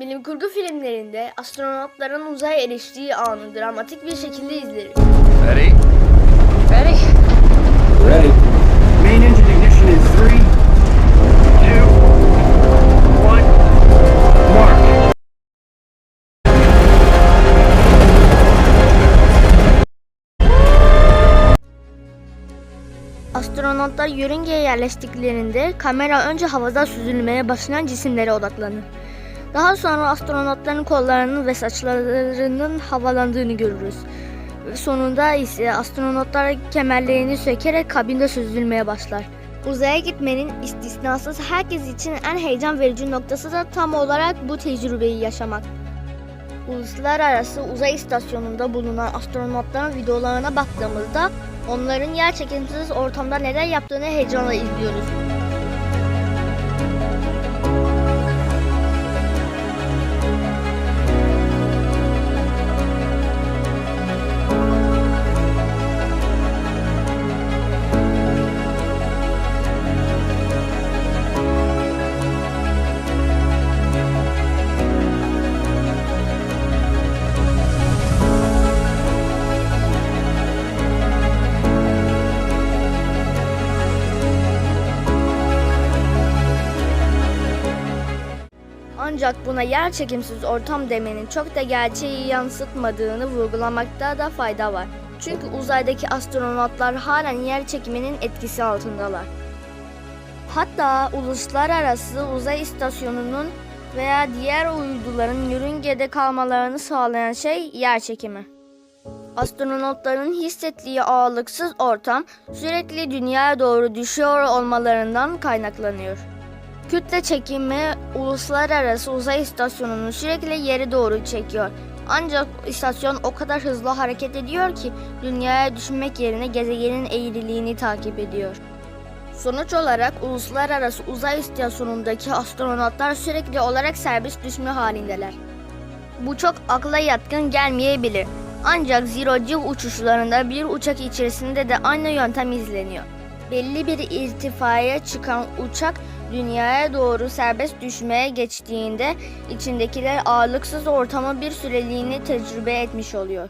Bilim kurgu filmlerinde astronotların uzaya eriştiği anı dramatik bir şekilde izleriz. Ready? Ready? Ready. Main engine ignition in three, two, one, mark. Astronotlar yörüngeye yerleştiklerinde kamera önce havada süzülmeye başlayan cisimlere odaklanır. Daha sonra astronotların kollarının ve saçlarının havalandığını görürüz. Sonunda ise astronotlar kemerlerini sökerek kabinde süzülmeye başlar. Uzaya gitmenin istisnasız herkes için en heyecan verici noktası da tam olarak bu tecrübeyi yaşamak. Uluslararası Uzay İstasyonu'nda bulunan astronotların videolarına baktığımızda onların yer çekimsiz ortamda neler yaptığını heyecanla izliyoruz. Ancak buna yer çekimsiz ortam demenin çok da gerçeği yansıtmadığını vurgulamakta da fayda var. Çünkü uzaydaki astronotlar halen yer çekiminin etkisi altındalar. Hatta uluslararası uzay istasyonunun veya diğer uyduların yörüngede kalmalarını sağlayan şey yer çekimi. Astronotların hissettiği ağırlıksız ortam sürekli dünyaya doğru düşüyor olmalarından kaynaklanıyor. Kütle çekimi uluslararası uzay istasyonunu sürekli yere doğru çekiyor. Ancak istasyon o kadar hızlı hareket ediyor ki dünyaya düşmek yerine gezegenin eğriliğini takip ediyor. Sonuç olarak uluslararası uzay istasyonundaki astronotlar sürekli olarak serbest düşme halindeler. Bu çok akla yatkın gelmeyebilir. Ancak zero G uçuşlarında bir uçak içerisinde de aynı yöntem izleniyor. Belli bir irtifaya çıkan uçak dünyaya doğru serbest düşmeye geçtiğinde içindekiler ağırlıksız ortamı bir süreliğine tecrübe etmiş oluyor.